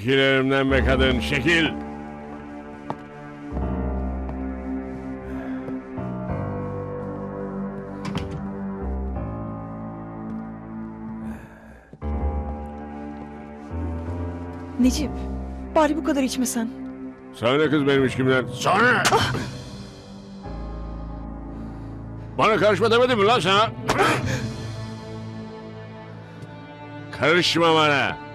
Çekil elimden be kadın, çekil. Necip, bari bu kadar içmesen. Sana ne kız benim içkimden? Sana! Bana karışma demedim mi lan sana? Karışma bana.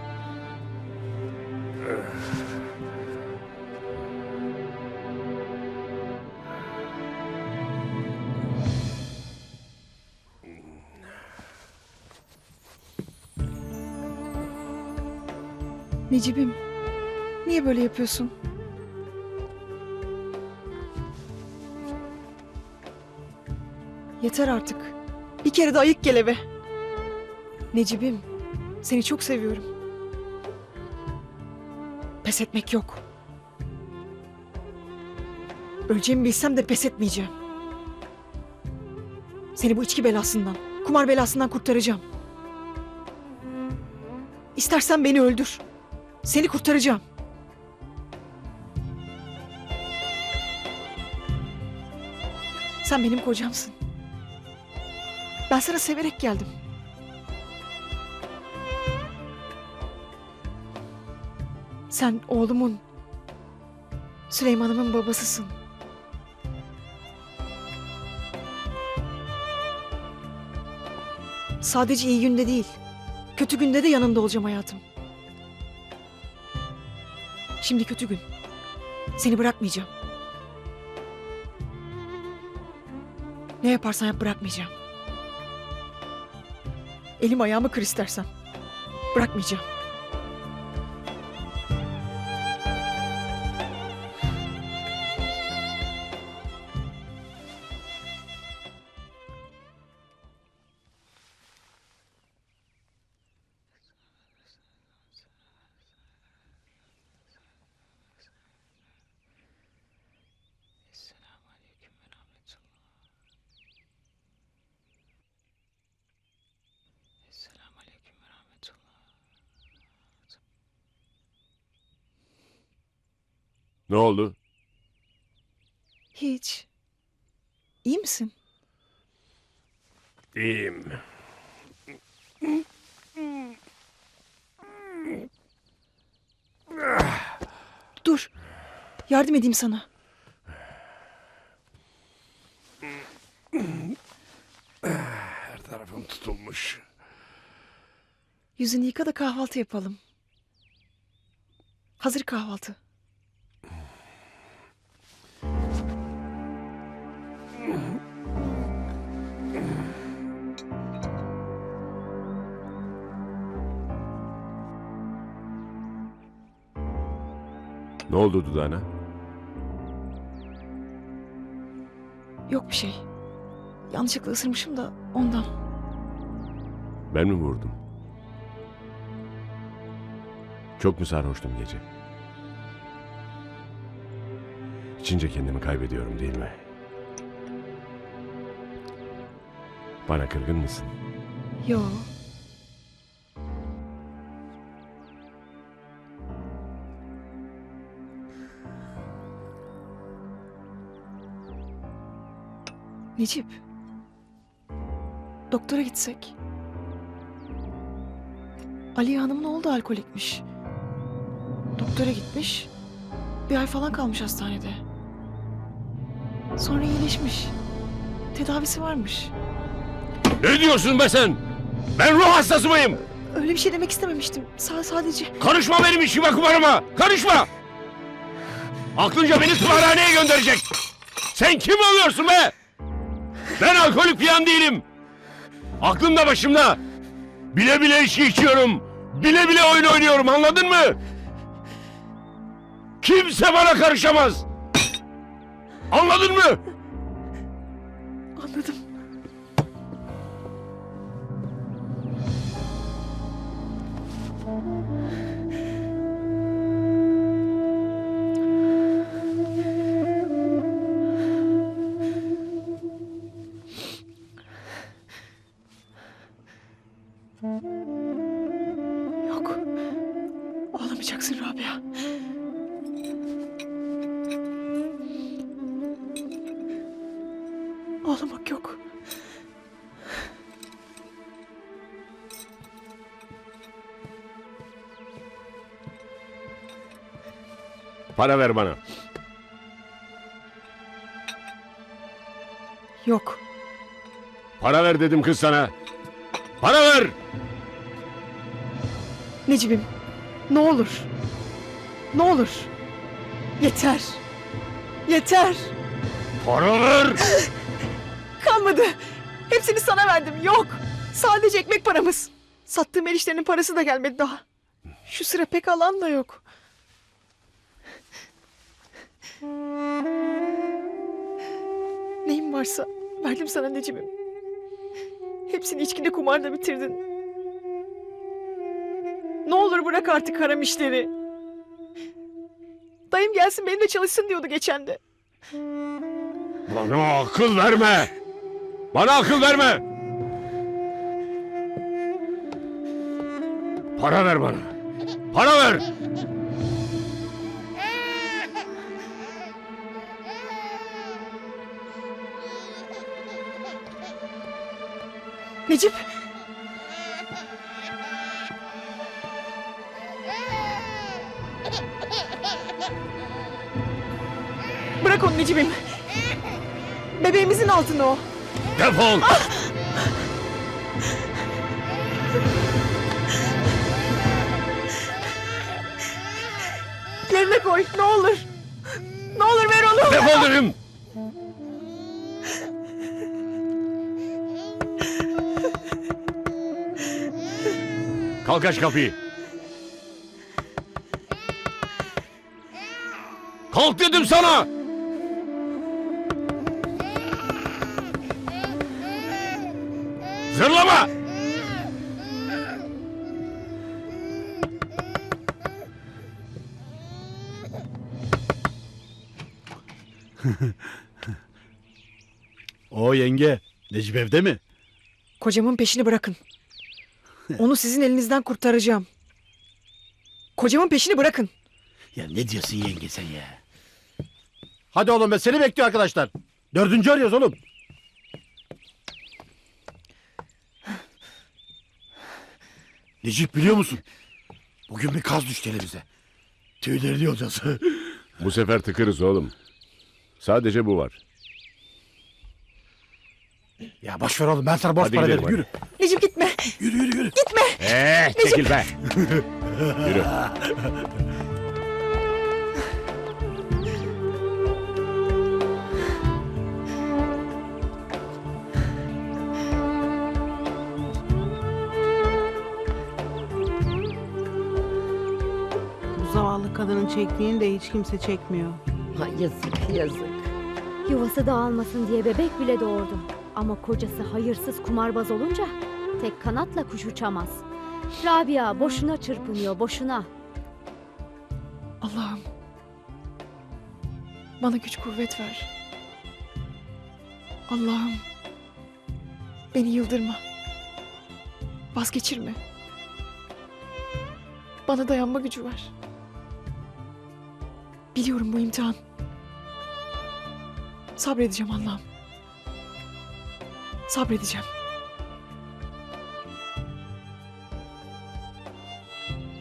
Necip'im, niye böyle yapıyorsun? Yeter artık. Bir kere de ayık gel eve. Necip'im, seni çok seviyorum. Pes etmek yok. Öleceğimi bilsem de pes etmeyeceğim. Seni bu içki belasından, kumar belasından kurtaracağım. İstersen beni öldür. Seni kurtaracağım. Sen benim kocamsın. Ben sana severek geldim. Sen oğlumun, Süleyman'ımın babasısın. Sadece iyi günde değil, kötü günde de yanında olacağım hayatım. Şimdi kötü gün. Seni bırakmayacağım. Ne yaparsan yap bırakmayacağım. Elim ayağımı kır istersen. Bırakmayacağım. Ne oldu? Hiç. İyi misin? İyiyim. Dur. Yardım edeyim sana. Her tarafım tutulmuş. Yüzünü yıka da kahvaltı yapalım. Hazır kahvaltı. Ne oldu dudağına? Yok bir şey. Yanlışlıkla ısırmışım da ondan. Ben mi vurdum? Çok mu sarhoştum gece? İçince kendimi kaybediyorum değil mi? Bana kırgın mısın? Yo. Necip. Doktora gitsek. Aliye Hanım'ın oğlu da alkolikmiş. Doktora gitmiş. Bir ay falan kalmış hastanede. Sonra iyileşmiş. Tedavisi varmış. Ne diyorsun be sen? Ben ruh hastası mıyım? Öyle bir şey demek istememiştim. Sa- sadece... Karışma benim işime kumarıma. Karışma. Aklınca beni tımarhaneye gönderecek. Sen kim oluyorsun be? Ben alkolik falan değilim. Aklım da başımda. Bile bile içki içiyorum. Bile bile oyun oynuyorum anladın mı? Kimse bana karışamaz. Anladın mı? Para ver bana. Yok. Para ver dedim kız sana. Para ver. Necip'im ne olur. Ne olur. Yeter. Yeter. Para ver. Kalmadı. Hepsini sana verdim. Yok. Sadece ekmek paramız. Sattığım eriştenin parası da gelmedi daha. Şu sıra pek alan da yok. Neyim varsa verdim sana Necip'im. Hepsini içkide kumarda bitirdin. Ne olur bırak artık haram işleri. Dayım gelsin benimle çalışsın diyordu geçen de. Bana akıl verme. Bana akıl verme. Para ver bana. Para ver. Necip. Bırak onu Necip'im. Bebeğimizin altında o. Defol. Yerine koy ne olur. Ne olur ver onu. Defol dedim. Kalk aç kapıyı. Kalk dedim sana. Zırlama. O yenge. Necip evde mi? Kocamın peşini bırakın. Onu sizin elinizden kurtaracağım. Kocamın peşini bırakın. Ya ne diyorsun yenge sen ya? Hadi oğlum be seni bekliyor arkadaşlar. Dördüncü arıyoruz oğlum. Necip biliyor musun? Bugün bir kaz düştü elimize. Tüylerini hocası. Bu sefer tıkırız oğlum. Sadece bu var. Ya boş ver oğlum ben sana borç Hadi para gidelim veririm. Yürü. Necip gitme. Yürü yürü yürü. Ee, çekil be. Yürü. Bu zavallı kadının çektiğini de hiç kimse çekmiyor. Ha, yazık yazık. Yuvası dağılmasın diye bebek bile doğurdu. Ama kocası hayırsız kumarbaz olunca tek kanatla kuş uçamaz. Rabia boşuna çırpınıyor, boşuna. Allah'ım. Bana güç kuvvet ver. Allah'ım. Beni yıldırma. Vazgeçirme. Bana dayanma gücü ver. Biliyorum bu imtihan. Sabredeceğim Allah'ım. Sabredeceğim.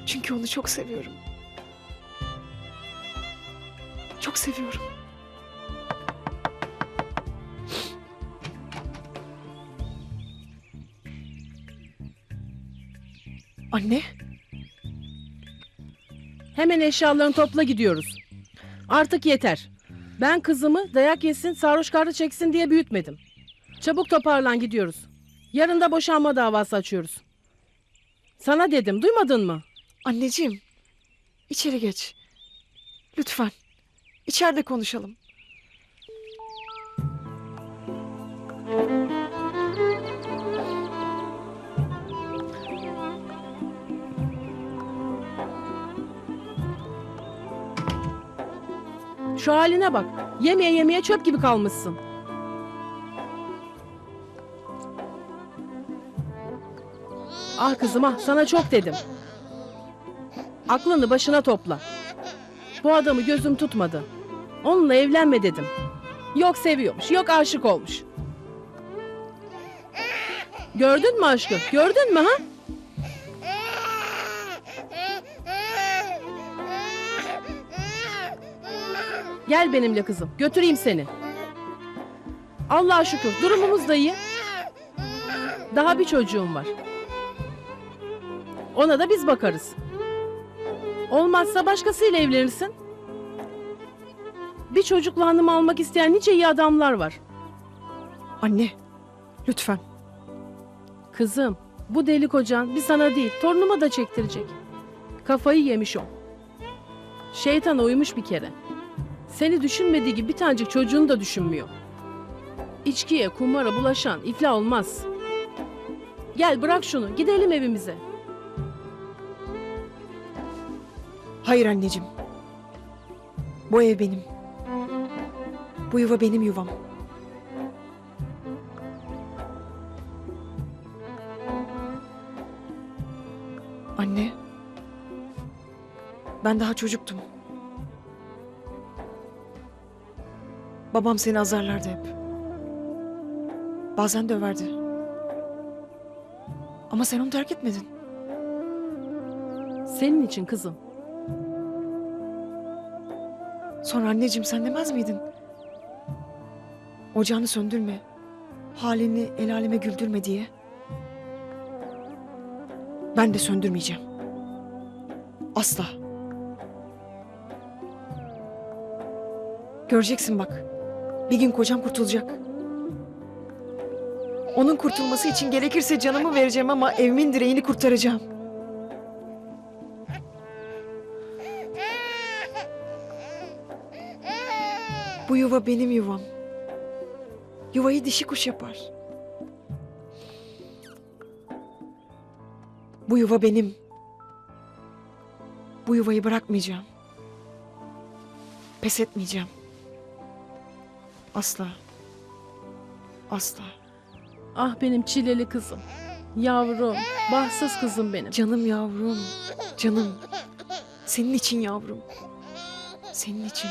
Çünkü onu çok seviyorum. Çok seviyorum. Anne, Hemen eşyalarını topla gidiyoruz. Artık yeter. Ben kızımı dayak yesin, sarhoş karnı çeksin diye büyütmedim. Çabuk toparlan gidiyoruz. Yarın da boşanma davası açıyoruz. Sana dedim, duymadın mı? anneciğim. İçeri geç. Lütfen. İçeride konuşalım. Şu haline bak. Yemeye yemeye çöp gibi kalmışsın. Ah kızım ah sana çok dedim. Aklını başına topla. Bu adamı gözüm tutmadı. Onunla evlenme dedim. Yok seviyormuş, yok aşık olmuş. Gördün mü aşkım? Gördün mü ha? Gel benimle kızım. Götüreyim seni. Allah'a şükür durumumuz da iyi. Daha bir çocuğum var. Ona da biz bakarız. Olmazsa başkasıyla evlenirsin. Bir çocukla hanım almak isteyen nice iyi adamlar var. Anne, lütfen. Kızım, bu deli kocan bir sana değil, torunuma da çektirecek. Kafayı yemiş o. Şeytana uymuş bir kere. Seni düşünmediği gibi bir tanecik çocuğunu da düşünmüyor. İçkiye, kumara bulaşan iflah olmaz. Gel bırak şunu, gidelim evimize. Hayır anneciğim. Bu ev benim. Bu yuva benim yuvam. Anne. Ben daha çocuktum. Babam seni azarlardı hep. Bazen döverdi. Ama sen onu terk etmedin. Senin için kızım. Sonra anneciğim sen demez miydin? Ocağını söndürme. Halini el aleme güldürme diye. Ben de söndürmeyeceğim. Asla. Göreceksin bak. Bir gün kocam kurtulacak. Onun kurtulması için gerekirse canımı vereceğim ama evimin direğini kurtaracağım. Bu yuva benim yuvam. Yuvayı dişi kuş yapar. Bu yuva benim. Bu yuvayı bırakmayacağım. Pes etmeyeceğim. Asla. Asla. Ah benim çileli kızım. Yavrum, bahtsız kızım benim. Canım yavrum. Canım. Senin için yavrum. Senin için.